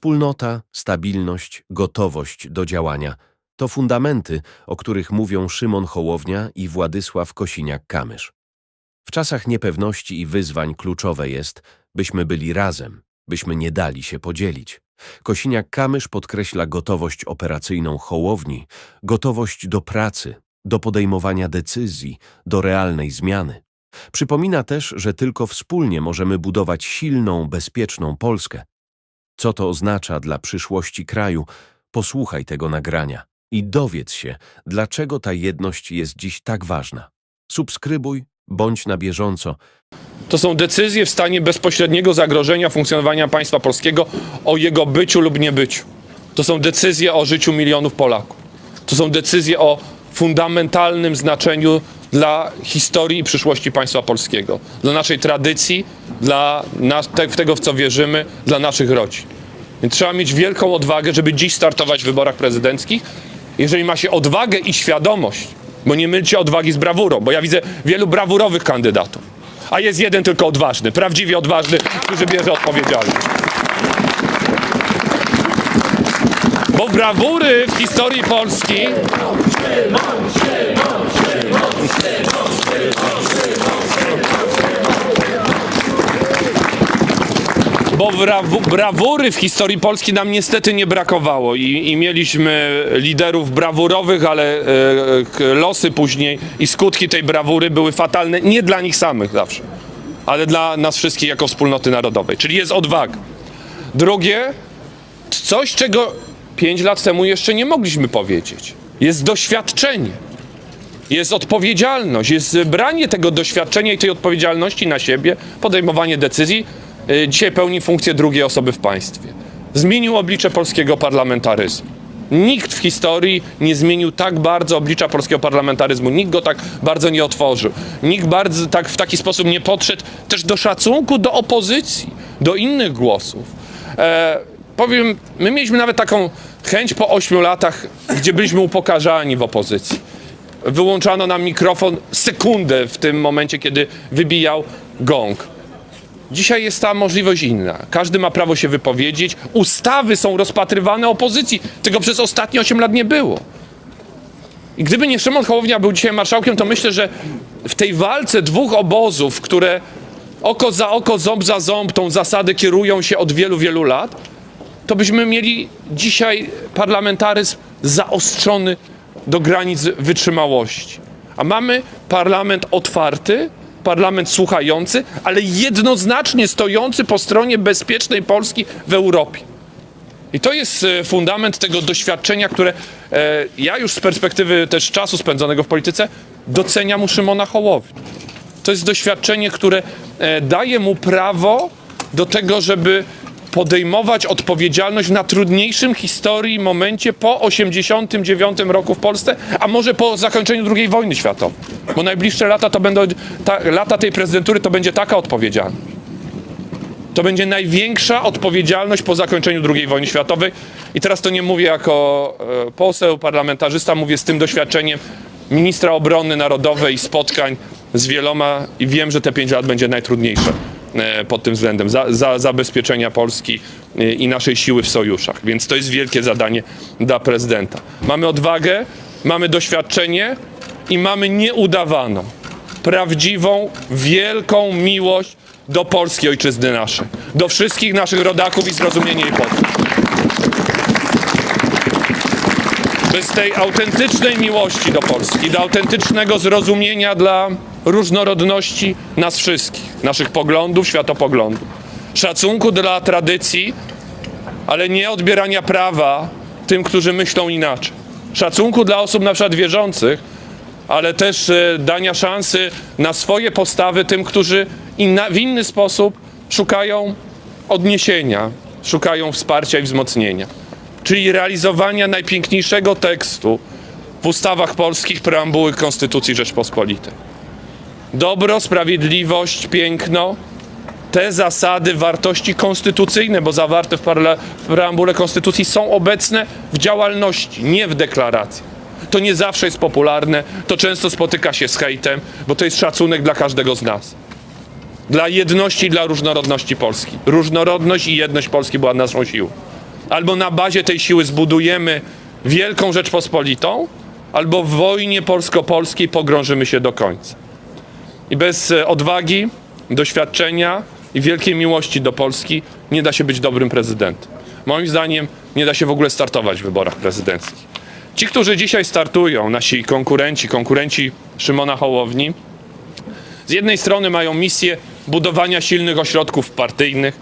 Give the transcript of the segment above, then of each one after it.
Wspólnota, stabilność, gotowość do działania to fundamenty, o których mówią Szymon Hołownia i Władysław Kosiniak-Kamysz. W czasach niepewności i wyzwań kluczowe jest, byśmy byli razem, byśmy nie dali się podzielić. Kosiniak-Kamysz podkreśla gotowość operacyjną Hołowni, gotowość do pracy, do podejmowania decyzji, do realnej zmiany. Przypomina też, że tylko wspólnie możemy budować silną, bezpieczną Polskę. Co to oznacza dla przyszłości kraju? Posłuchaj tego nagrania i dowiedz się, dlaczego ta jedność jest dziś tak ważna. Subskrybuj, bądź na bieżąco. To są decyzje w stanie bezpośredniego zagrożenia funkcjonowania państwa polskiego o jego byciu lub niebyciu. To są decyzje o życiu milionów Polaków. To są decyzje o fundamentalnym znaczeniu dla historii i przyszłości państwa polskiego, dla naszej tradycji, dla nas, te, tego, w co wierzymy, dla naszych rodzin. Więc trzeba mieć wielką odwagę, żeby dziś startować w wyborach prezydenckich. Jeżeli ma się odwagę i świadomość, bo nie mylcie odwagi z brawurą, bo ja widzę wielu brawurowych kandydatów, a jest jeden tylko odważny, prawdziwie odważny, który bierze odpowiedzialność. Bo brawury w historii Polski bo brawu, brawury w historii Polski nam niestety nie brakowało i, i mieliśmy liderów brawurowych, ale e, losy później i skutki tej brawury były fatalne nie dla nich samych zawsze, ale dla nas wszystkich jako wspólnoty narodowej. Czyli jest odwaga. Drugie, coś czego pięć lat temu jeszcze nie mogliśmy powiedzieć, jest doświadczenie. Jest odpowiedzialność, jest branie tego doświadczenia i tej odpowiedzialności na siebie, podejmowanie decyzji. Y, Dzisiaj pełni funkcję drugiej osoby w państwie. Zmienił oblicze polskiego parlamentaryzmu. Nikt w historii nie zmienił tak bardzo oblicza polskiego parlamentaryzmu, nikt go tak bardzo nie otworzył, nikt bardzo, tak, w taki sposób nie podszedł też do szacunku do opozycji, do innych głosów. E, powiem, my mieliśmy nawet taką chęć po ośmiu latach, gdzie byliśmy upokarzani w opozycji wyłączano nam mikrofon sekundę w tym momencie, kiedy wybijał gong. Dzisiaj jest ta możliwość inna. Każdy ma prawo się wypowiedzieć. Ustawy są rozpatrywane opozycji. Tego przez ostatnie 8 lat nie było. I gdyby nie Szymon Hołownia był dzisiaj marszałkiem, to myślę, że w tej walce dwóch obozów, które oko za oko, ząb za ząb tą zasadę kierują się od wielu, wielu lat, to byśmy mieli dzisiaj parlamentaryzm zaostrzony do granic wytrzymałości. A mamy parlament otwarty, parlament słuchający, ale jednoznacznie stojący po stronie bezpiecznej Polski w Europie. I to jest e, fundament tego doświadczenia, które e, ja już z perspektywy też czasu spędzonego w polityce doceniam u Szymona Hołowni. To jest doświadczenie, które e, daje mu prawo do tego, żeby podejmować odpowiedzialność w najtrudniejszym historii momencie po 89 roku w Polsce, a może po zakończeniu II wojny światowej. Bo najbliższe lata to będą, ta, lata tej prezydentury to będzie taka odpowiedzialność. To będzie największa odpowiedzialność po zakończeniu II wojny światowej. I teraz to nie mówię jako e, poseł, parlamentarzysta, mówię z tym doświadczeniem ministra obrony narodowej, spotkań z wieloma i wiem, że te pięć lat będzie najtrudniejsze pod tym względem, za, za zabezpieczenia Polski e, i naszej siły w sojuszach. Więc to jest wielkie zadanie dla prezydenta. Mamy odwagę, mamy doświadczenie i mamy nieudawaną, prawdziwą, wielką miłość do Polski ojczyzny naszej, do wszystkich naszych rodaków i zrozumienie jej potrzeb. Bez tej autentycznej miłości do Polski, do autentycznego zrozumienia dla różnorodności nas wszystkich, naszych poglądów, światopoglądów, szacunku dla tradycji, ale nie odbierania prawa tym, którzy myślą inaczej. Szacunku dla osób na przykład wierzących, ale też e, dania szansy na swoje postawy tym, którzy inna, w inny sposób szukają odniesienia, szukają wsparcia i wzmocnienia. Czyli realizowania najpiękniejszego tekstu w ustawach polskich preambuły Konstytucji Rzeczpospolitej. Dobro, sprawiedliwość, piękno, te zasady, wartości konstytucyjne, bo zawarte w, parla- w preambule Konstytucji są obecne w działalności, nie w deklaracji. To nie zawsze jest popularne, to często spotyka się z hejtem, bo to jest szacunek dla każdego z nas. Dla jedności i dla różnorodności Polski. Różnorodność i jedność Polski była naszą siłą. Albo na bazie tej siły zbudujemy wielką Rzeczpospolitą, albo w wojnie polsko-polskiej pogrążymy się do końca. I bez e, odwagi, doświadczenia i wielkiej miłości do Polski nie da się być dobrym prezydentem. Moim zdaniem nie da się w ogóle startować w wyborach prezydenckich. Ci, którzy dzisiaj startują, nasi konkurenci, konkurenci Szymona Hołowni, z jednej strony mają misję budowania silnych ośrodków partyjnych,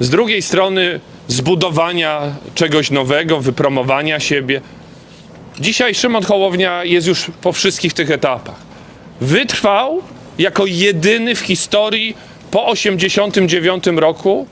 z drugiej strony zbudowania czegoś nowego, wypromowania siebie. Dzisiaj Szymon Hołownia jest już po wszystkich tych etapach. Wytrwał jako jedyny w historii po 89 roku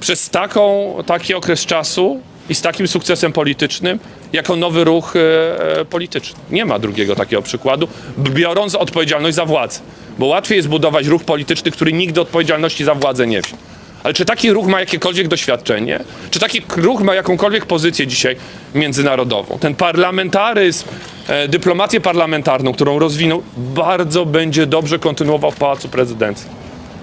przez taką, taki okres czasu i z takim sukcesem politycznym, jako nowy ruch e, e, polityczny. Nie ma drugiego takiego przykładu, biorąc odpowiedzialność za władzę. Bo łatwiej jest budować ruch polityczny, który nigdy odpowiedzialności za władzę nie wziął. Ale czy taki ruch ma jakiekolwiek doświadczenie? Czy taki ruch ma jakąkolwiek pozycję dzisiaj międzynarodową? Ten parlamentaryzm, e, dyplomację parlamentarną, którą rozwinął, bardzo będzie dobrze kontynuował w Pałacu Prezydenckim.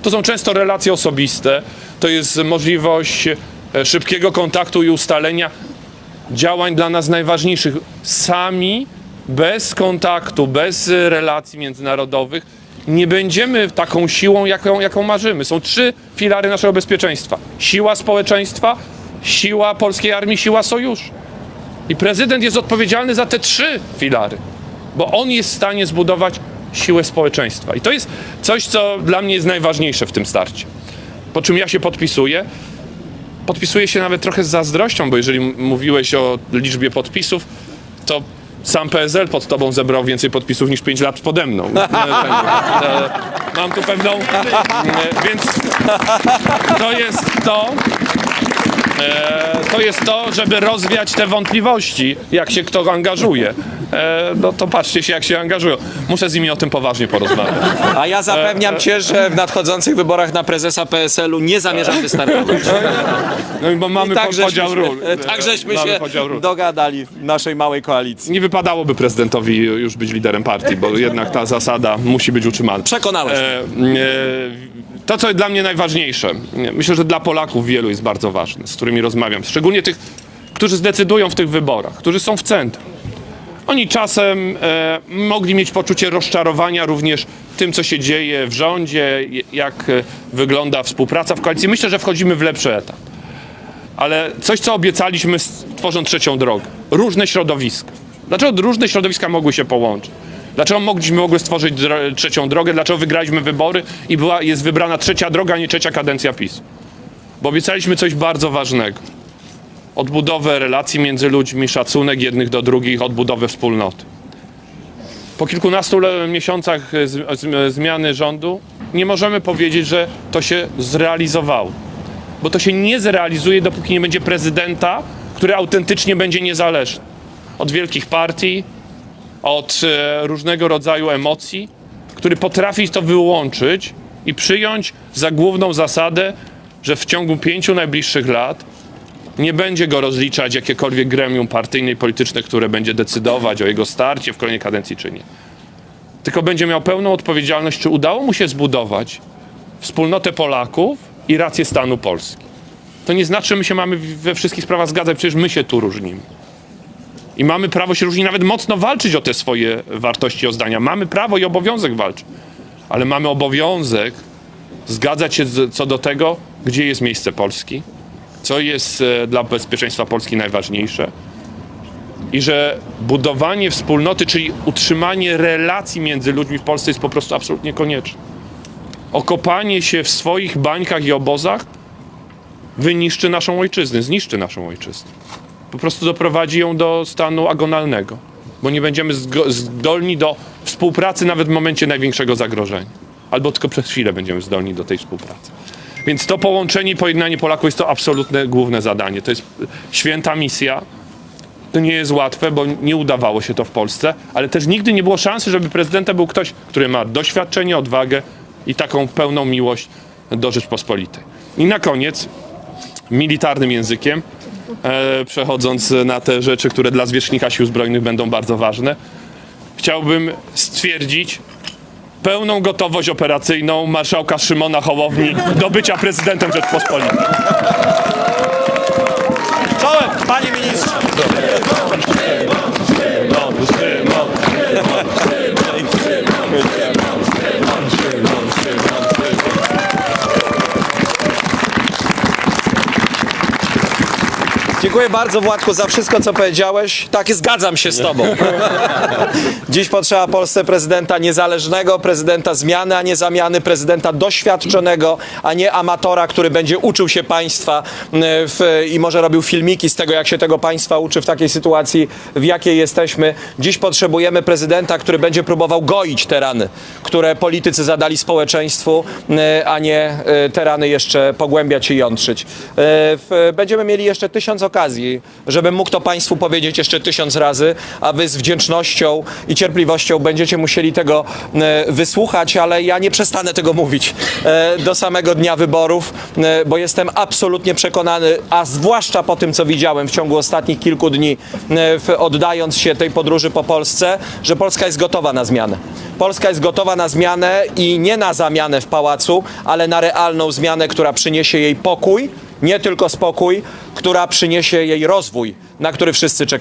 To są często relacje osobiste, to jest możliwość e, szybkiego kontaktu i ustalenia działań dla nas najważniejszych. Sami, bez kontaktu, bez relacji międzynarodowych, nie będziemy taką siłą, jaką, jaką marzymy. Są trzy filary naszego bezpieczeństwa: siła społeczeństwa, siła polskiej armii, siła sojuszu. I prezydent jest odpowiedzialny za te trzy filary, bo on jest w stanie zbudować siłę społeczeństwa. I to jest coś, co dla mnie jest najważniejsze w tym starcie. Po czym ja się podpisuję. Podpisuję się nawet trochę z zazdrością, bo jeżeli mówiłeś o liczbie podpisów, to sam PSL pod tobą zebrał więcej podpisów niż 5 lat pode mną. E, e, Mam tu pewną. e, Więc to jest to. E, to jest to, żeby rozwiać te wątpliwości, jak się kto angażuje. E, no to patrzcie się, jak się angażują. Muszę z nimi o tym poważnie porozmawiać. A ja zapewniam cię, że w nadchodzących wyborach na prezesa PSL-u nie zamierzam wystartować. No i bo mamy tak po- żeśmy podział się- ról. e, Tak żeśmy Mamy się dogadali w naszej małej koalicji. Nie wypadałoby prezydentowi już być liderem partii, bo jednak ta zasada musi być utrzymana. Przekonałeś. E, e, to, co dla mnie najważniejsze, myślę, że dla Polaków wielu jest bardzo ważne, z którymi rozmawiam, szczególnie tych, którzy zdecydują w tych wyborach, którzy są w centrum. Oni czasem e, mogli mieć poczucie rozczarowania również tym, co się dzieje w rządzie, jak e, wygląda współpraca w koalicji. Myślę, że wchodzimy w lepszy etap. Ale coś, co obiecaliśmy, tworząc trzecią drogę. Różne środowiska. Dlaczego różne środowiska mogły się połączyć? Dlaczego mogliśmy mogły stworzyć dro- trzecią drogę? Dlaczego wygraliśmy wybory i była, jest wybrana trzecia droga, a nie trzecia kadencja PiS? Bo obiecaliśmy coś bardzo ważnego. Odbudowę relacji między ludźmi, szacunek jednych do drugich, odbudowę wspólnoty. Po kilkunastu miesiącach z, z, zmiany rządu nie możemy powiedzieć, że to się zrealizowało bo to się nie zrealizuje, dopóki nie będzie prezydenta, który autentycznie będzie niezależny od wielkich partii, od e, różnego rodzaju emocji, który potrafi to wyłączyć i przyjąć za główną zasadę, że w ciągu pięciu najbliższych lat nie będzie go rozliczać jakiekolwiek gremium partyjne i polityczne, które będzie decydować o jego starcie w kolejnej kadencji czy nie. Tylko będzie miał pełną odpowiedzialność, czy udało mu się zbudować wspólnotę Polaków i rację stanu Polski. To nie znaczy, że my się mamy we wszystkich sprawach zgadzać, przecież my się tu różnimy. I mamy prawo się różnić, nawet mocno walczyć o te swoje wartości, o zdania. Mamy prawo i obowiązek walczyć. Ale mamy obowiązek zgadzać się z, co do tego, gdzie jest miejsce Polski, co jest e, dla bezpieczeństwa Polski najważniejsze. I że budowanie wspólnoty, czyli utrzymanie relacji między ludźmi w Polsce jest po prostu absolutnie konieczne okopanie się w swoich bańkach i obozach wyniszczy naszą ojczyznę, zniszczy naszą ojczyznę. Po prostu doprowadzi ją do stanu agonalnego, bo nie będziemy zdolni do współpracy nawet w momencie największego zagrożenia. Albo tylko przez chwilę będziemy zdolni do tej współpracy. Więc to połączenie i pojednanie Polaków jest to absolutne główne zadanie. To jest święta misja. To nie jest łatwe, bo nie udawało się to w Polsce, ale też nigdy nie było szansy, żeby prezydentem był ktoś, który ma doświadczenie, odwagę i taką pełną miłość do Rzeczpospolitej. I na koniec, militarnym językiem, e, przechodząc na te rzeczy, które dla zwierzchnika sił zbrojnych będą bardzo ważne, chciałbym stwierdzić pełną gotowość operacyjną marszałka Szymona Hołowni do bycia prezydentem Rzeczpospolitej. Czołem! Panie ministrze. Dziękuję bardzo Władku za wszystko, co powiedziałeś. Tak, zgadzam się z tobą. Dziś potrzeba Polsce prezydenta niezależnego, prezydenta zmiany, a nie zamiany, prezydenta doświadczonego, a nie amatora, który będzie uczył się państwa w, i może robił filmiki z tego, jak się tego państwa uczy w takiej sytuacji, w jakiej jesteśmy. Dziś potrzebujemy prezydenta, który będzie próbował goić te rany, które politycy zadali społeczeństwu, a nie e, te rany jeszcze pogłębiać i jątrzyć. E, Będziemy mieli jeszcze tysiąc okazji, żebym mógł to Państwu powiedzieć jeszcze tysiąc razy, a Wy z wdzięcznością i cierpliwością będziecie musieli tego e, wysłuchać, ale ja nie przestanę tego mówić e, do samego dnia wyborów, e, bo jestem absolutnie przekonany, a zwłaszcza po tym, co widziałem w ciągu ostatnich kilku dni, oddając się tej podróży po Polsce, że Polska jest gotowa na zmianę. Polska jest gotowa na zmianę i nie na zamianę w pałacu, ale na realną zmianę, która przyniesie jej pokój, nie tylko spokój, która przyniesie jej rozwój, na który wszyscy czekamy.